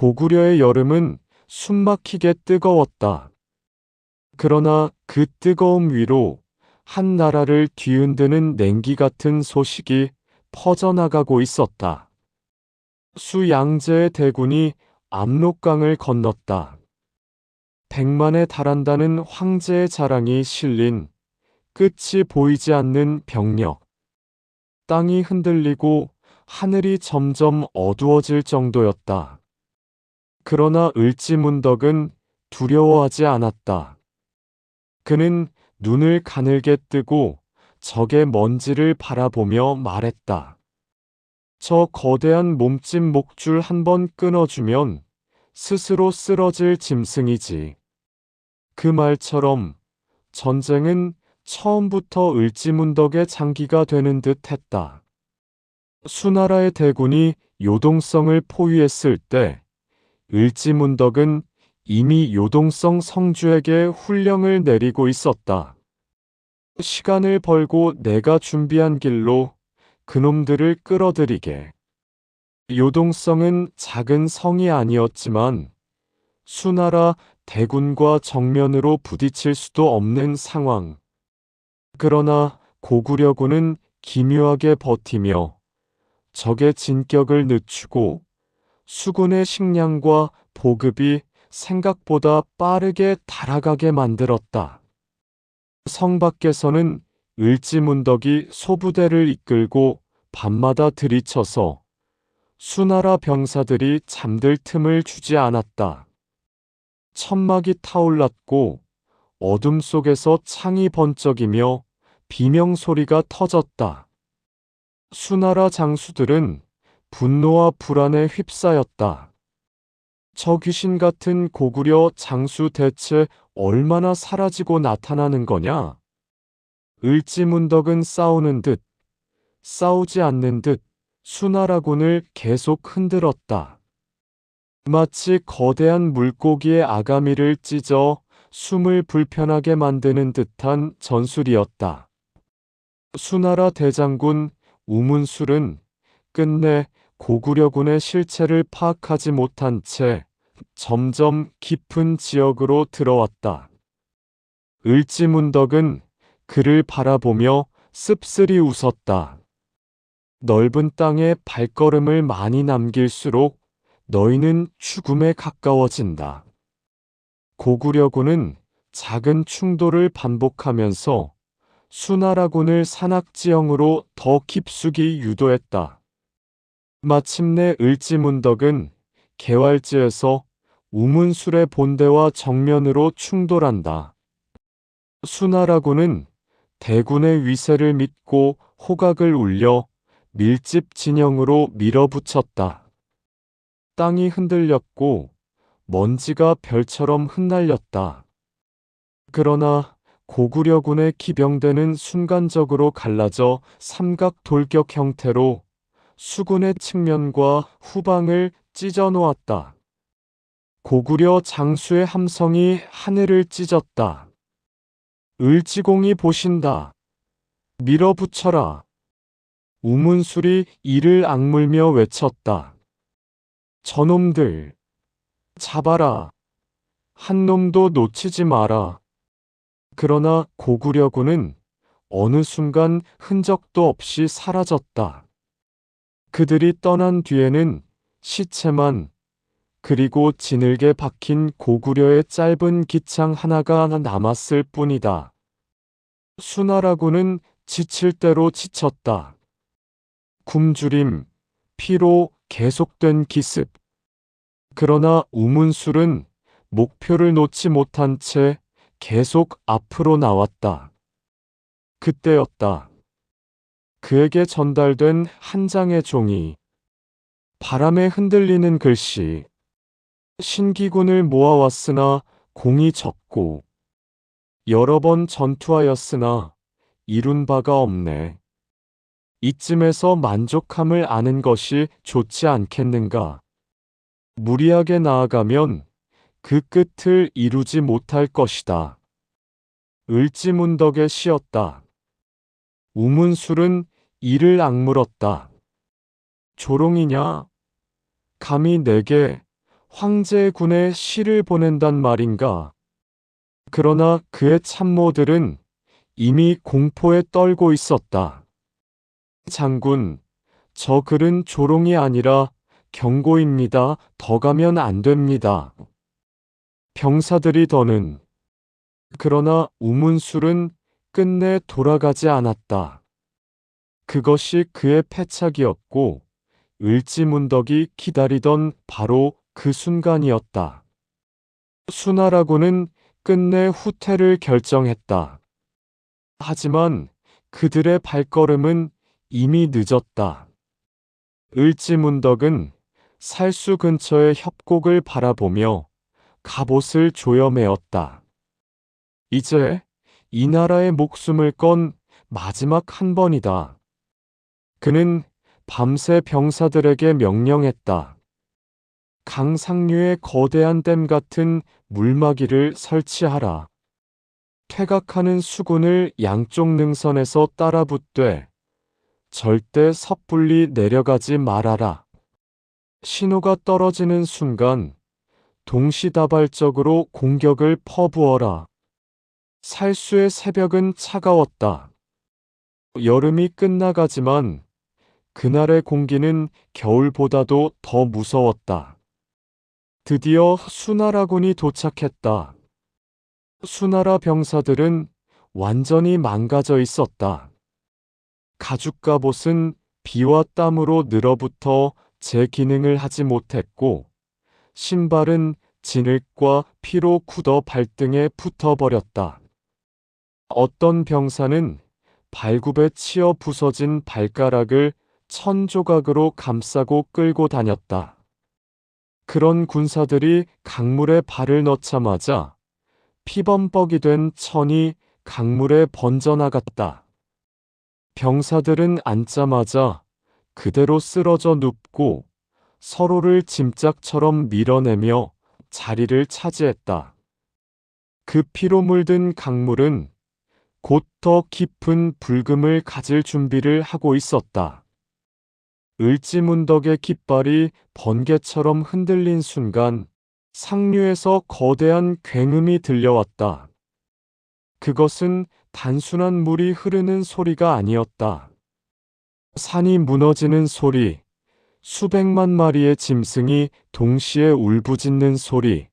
고구려의 여름은 숨막히게 뜨거웠다. 그러나 그 뜨거움 위로 한 나라를 뒤흔드는 냉기 같은 소식이 퍼져나가고 있었다. 수양제의 대군이 압록강을 건넜다. 백만에 달한다는 황제의 자랑이 실린 끝이 보이지 않는 병력. 땅이 흔들리고 하늘이 점점 어두워질 정도였다. 그러나 을지문덕은 두려워하지 않았다. 그는 눈을 가늘게 뜨고 적의 먼지를 바라보며 말했다. 저 거대한 몸집 목줄 한 번 끊어주면 스스로 쓰러질 짐승이지. 그 말처럼 전쟁은 처음부터 을지문덕의 장기가 되는 듯 했다. 수나라의 대군이 요동성을 포위했을 때 을지문덕은 이미 요동성 성주에게 훈령을 내리고 있었다. 시간을 벌고 내가 준비한 길로 그놈들을 끌어들이게. 요동성은 작은 성이 아니었지만 수나라 대군과 정면으로 부딪힐 수도 없는 상황. 그러나 고구려군은 기묘하게 버티며 적의 진격을 늦추고 수군의 식량과 보급이 생각보다 빠르게 달아가게 만들었다. 성 밖에서는 을지문덕이 소부대를 이끌고 밤마다 들이쳐서 수나라 병사들이 잠들 틈을 주지 않았다. 천막이 타올랐고 어둠 속에서 창이 번쩍이며 비명 소리가 터졌다. 수나라 장수들은 분노와 불안에 휩싸였다. 저 귀신 같은 고구려 장수 대체 얼마나 사라지고 나타나는 거냐? 을지문덕은 싸우는 듯, 싸우지 않는 듯 수나라군을 계속 흔들었다. 마치 거대한 물고기의 아가미를 찢어 숨을 불편하게 만드는 듯한 전술이었다. 수나라 대장군 우문술은 끝내 고구려군의 실체를 파악하지 못한 채 점점 깊은 지역으로 들어왔다. 을지문덕은 그를 바라보며 씁쓸히 웃었다. 넓은 땅에 발걸음을 많이 남길수록 너희는 죽음에 가까워진다. 고구려군은 작은 충돌을 반복하면서 수나라군을 산악지형으로 더 깊숙이 유도했다. 마침내 을지문덕은 개활지에서 우문술의 본대와 정면으로 충돌한다. 수나라군은 대군의 위세를 믿고 호각을 울려 밀집 진영으로 밀어붙였다. 땅이 흔들렸고 먼지가 별처럼 흩날렸다. 그러나 고구려군의 기병대는 순간적으로 갈라져 삼각 돌격 형태로 수군의 측면과 후방을 찢어 놓았다. 고구려 장수의 함성이 하늘을 찢었다. 을지공이 보신다. 밀어붙여라. 우문술이 이를 악물며 외쳤다. 저놈들, 잡아라. 한 놈도 놓치지 마라. 그러나 고구려군은 어느 순간 흔적도 없이 사라졌다. 그들이 떠난 뒤에는 시체만 그리고 지늘게 박힌 고구려의 짧은 기창 하나가 남았을 뿐이다. 수나라군은 지칠 대로 지쳤다. 굶주림, 피로 계속된 기습. 그러나 우문술은 목표를 놓지 못한 채 계속 앞으로 나왔다. 그때였다. 그에게 전달된 한 장의 종이 바람에 흔들리는 글씨. 신기군을 모아왔으나 공이 적고 여러 번 전투하였으나 이룬 바가 없네. 이쯤에서 만족함을 아는 것이 좋지 않겠는가? 무리하게 나아가면 그 끝을 이루지 못할 것이다. 을지문덕에 쉬었다. 우문술은 이를 악물었다. 조롱이냐? 감히 내게 황제의 군에 시를 보낸단 말인가. 그러나 그의 참모들은 이미 공포에 떨고 있었다. 장군, 저 글은 조롱이 아니라 경고입니다. 더 가면 안 됩니다. 병사들이 더는 그러나 우문술은 끝내 돌아가지 않았다. 그것이 그의 패착이었고 을지문덕이 기다리던 바로 그 순간이었다. 수나라고는 끝내 후퇴를 결정했다. 하지만 그들의 발걸음은 이미 늦었다. 을지문덕은 살수 근처의 협곡을 바라보며 갑옷을 조여매었다. 이제 이 나라의 목숨을 건 마지막 한 번이다. 그는 밤새 병사들에게 명령했다. 강상류의 거대한 댐 같은 물막이를 설치하라. 퇴각하는 수군을 양쪽 능선에서 따라 붙되 절대 섣불리 내려가지 말아라. 신호가 떨어지는 순간 동시다발적으로 공격을 퍼부어라. 살수의 새벽은 차가웠다. 여름이 끝나가지만 그날의 공기는 겨울보다도 더 무서웠다. 드디어 수나라군이 도착했다. 수나라 병사들은 완전히 망가져 있었다. 가죽 갑옷은 비와 땀으로 늘어붙어 제 기능을 하지 못했고, 신발은 진흙과 피로 굳어 발등에 붙어버렸다. 어떤 병사는 발굽에 치어 부서진 발가락을 천 조각으로 감싸고 끌고 다녔다. 그런 군사들이 강물에 발을 넣자마자 피범벅이 된 천이 강물에 번져나갔다. 병사들은 앉자마자 그대로 쓰러져 눕고 서로를 짐짝처럼 밀어내며 자리를 차지했다. 그 피로 물든 강물은 곧 더 깊은 불금을 가질 준비를 하고 있었다. 을지문덕의 깃발이 번개처럼 흔들린 순간 상류에서 거대한 굉음이 들려왔다. 그것은 단순한 물이 흐르는 소리가 아니었다. 산이 무너지는 소리, 수백만 마리의 짐승이 동시에 울부짖는 소리,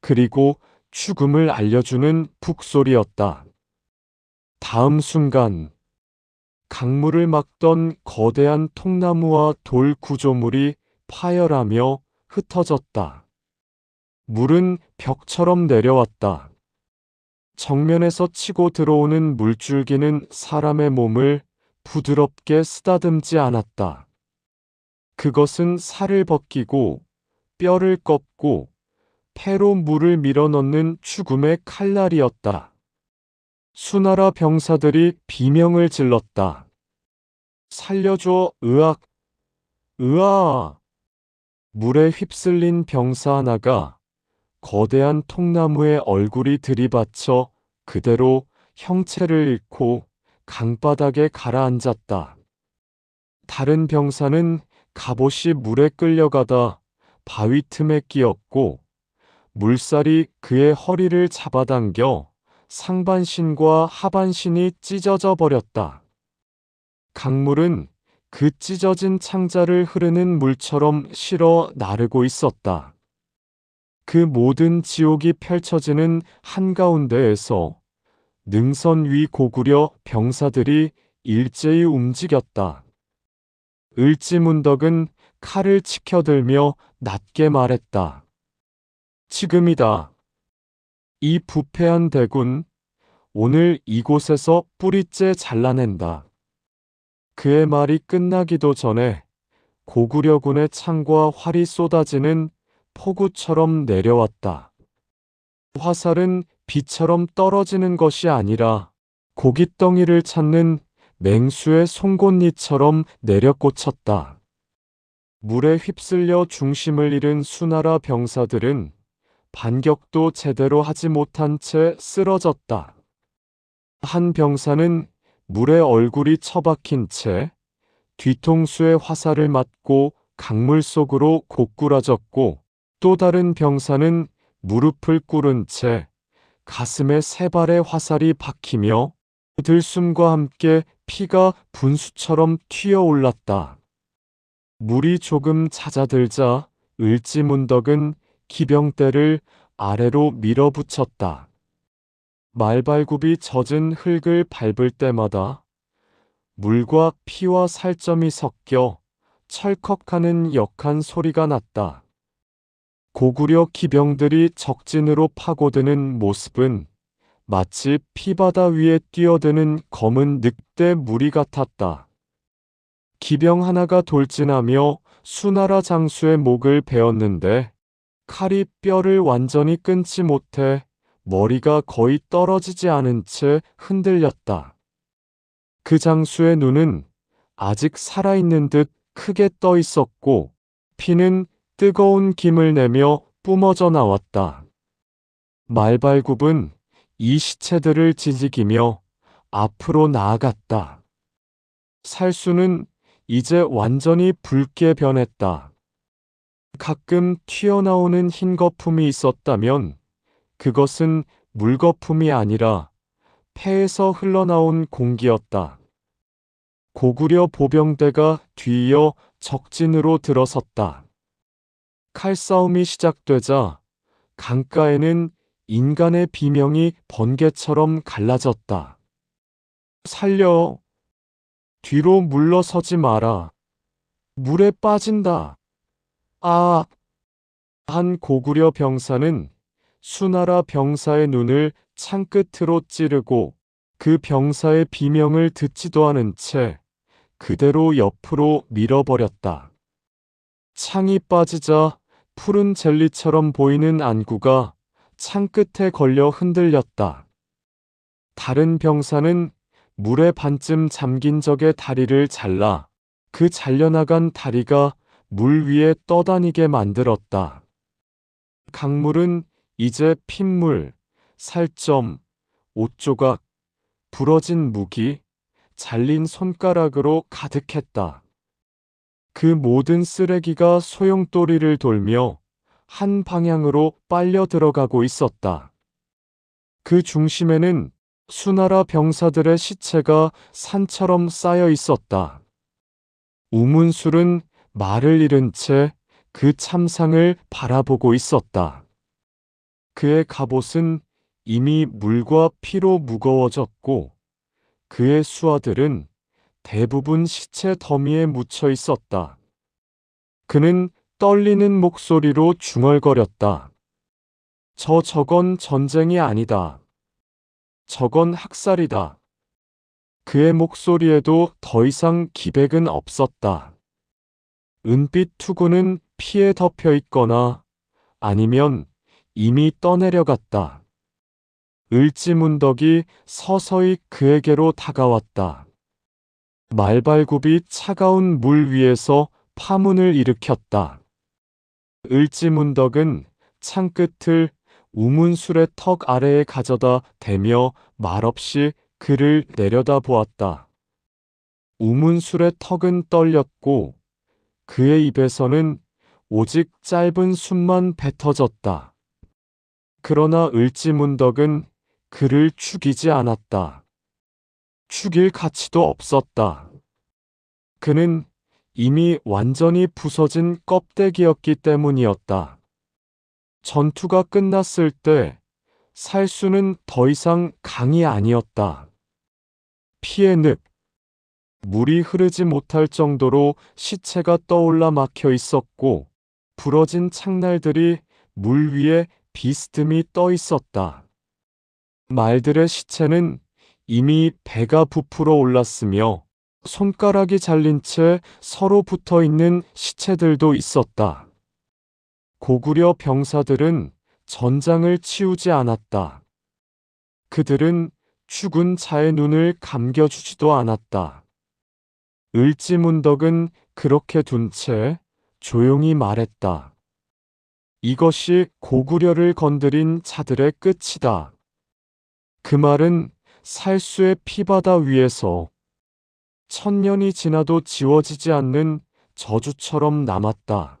그리고 죽음을 알려주는 북소리였다. 다음 순간, 강물을 막던 거대한 통나무와 돌 구조물이 파열하며 흩어졌다. 물은 벽처럼 내려왔다. 정면에서 치고 들어오는 물줄기는 사람의 몸을 부드럽게 쓰다듬지 않았다. 그것은 살을 벗기고 뼈를 꺾고 폐로 물을 밀어넣는 죽음의 칼날이었다. 수나라 병사들이 비명을 질렀다. 살려줘, 으악, 으아! 물에 휩쓸린 병사 하나가 거대한 통나무의 얼굴이 들이받쳐 그대로 형체를 잃고 강바닥에 가라앉았다. 다른 병사는 갑옷이 물에 끌려가다 바위 틈에 끼었고 물살이 그의 허리를 잡아당겨 상반신과 하반신이 찢어져 버렸다. 강물은 그 찢어진 창자를 흐르는 물처럼 실어 나르고 있었다. 그 모든 지옥이 펼쳐지는 한가운데에서 능선 위 고구려 병사들이 일제히 움직였다. 을지문덕은 칼을 치켜들며 낮게 말했다. 지금이다. 이 부패한 대군, 오늘 이곳에서 뿌리째 잘라낸다. 그의 말이 끝나기도 전에 고구려군의 창과 활이 쏟아지는 폭우처럼 내려왔다. 화살은 비처럼 떨어지는 것이 아니라 고깃덩이를 찾는 맹수의 송곳니처럼 내려꽂혔다. 물에 휩쓸려 중심을 잃은 수나라 병사들은 반격도 제대로 하지 못한 채 쓰러졌다. 한 병사는 물에 얼굴이 처박힌 채 뒤통수에 화살을 맞고 강물 속으로 고꾸라졌고 또 다른 병사는 무릎을 꿇은 채 가슴에 세 발의 화살이 박히며 들숨과 함께 피가 분수처럼 튀어올랐다. 물이 조금 잦아들자 을지문덕은 기병대를 아래로 밀어붙였다. 말발굽이 젖은 흙을 밟을 때마다 물과 피와 살점이 섞여 철컥하는 역한 소리가 났다. 고구려 기병들이 적진으로 파고드는 모습은 마치 피바다 위에 뛰어드는 검은 늑대 무리 같았다. 기병 하나가 돌진하며 수나라 장수의 목을 베었는데 칼이 뼈를 완전히 끊지 못해 머리가 거의 떨어지지 않은 채 흔들렸다. 그 장수의 눈은 아직 살아있는 듯 크게 떠 있었고 피는 뜨거운 김을 내며 뿜어져 나왔다. 말발굽은 이 시체들을 지지기며 앞으로 나아갔다. 살수는 이제 완전히 붉게 변했다. 가끔 튀어나오는 흰 거품이 있었다면 그것은 물거품이 아니라 폐에서 흘러나온 공기였다. 고구려 보병대가 뒤이어 적진으로 들어섰다. 칼싸움이 시작되자 강가에는 인간의 비명이 번개처럼 갈라졌다. 살려. 뒤로 물러서지 마라. 물에 빠진다. 아! 한 고구려 병사는 수나라 병사의 눈을 창끝으로 찌르고 그 병사의 비명을 듣지도 않은 채 그대로 옆으로 밀어버렸다. 창이 빠지자 푸른 젤리처럼 보이는 안구가 창끝에 걸려 흔들렸다. 다른 병사는 물에 반쯤 잠긴 적의 다리를 잘라 그 잘려나간 다리가 물 위에 떠다니게 만들었다. 강물은 이제 핏물, 살점, 옷조각, 부러진 무기, 잘린 손가락으로 가득했다. 그 모든 쓰레기가 소용돌이를 돌며 한 방향으로 빨려 들어가고 있었다. 그 중심에는 수나라 병사들의 시체가 산처럼 쌓여 있었다. 우문술은 말을 잃은 채 그 참상을 바라보고 있었다. 그의 갑옷은 이미 물과 피로 무거워졌고 그의 수하들은 대부분 시체 더미에 묻혀 있었다. 그는 떨리는 목소리로 중얼거렸다. 저 저건 전쟁이 아니다. 저건 학살이다. 그의 목소리에도 더 이상 기백은 없었다. 은빛 투구는 피에 덮여 있거나 아니면 이미 떠내려갔다. 을지문덕이 서서히 그에게로 다가왔다. 말발굽이 차가운 물 위에서 파문을 일으켰다. 을지문덕은 창끝을 우문술의 턱 아래에 가져다 대며 말없이 그를 내려다 보았다. 우문술의 턱은 떨렸고 그의 입에서는 오직 짧은 숨만 뱉어졌다. 그러나 을지문덕은 그를 죽이지 않았다. 죽일 가치도 없었다. 그는 이미 완전히 부서진 껍데기였기 때문이었다. 전투가 끝났을 때 살수는 더 이상 강이 아니었다. 피의 늪, 물이 흐르지 못할 정도로 시체가 떠올라 막혀 있었고 부러진 창날들이 물 위에 비스듬히 떠 있었다. 말들의 시체는 이미 배가 부풀어 올랐으며 손가락이 잘린 채 서로 붙어 있는 시체들도 있었다. 고구려 병사들은 전장을 치우지 않았다. 그들은 죽은 자의 눈을 감겨주지도 않았다. 을지문덕은 그렇게 둔 채 조용히 말했다. 이것이 고구려를 건드린 자들의 끝이다. 그 말은 살수의 피바다 위에서 천년이 지나도 지워지지 않는 저주처럼 남았다.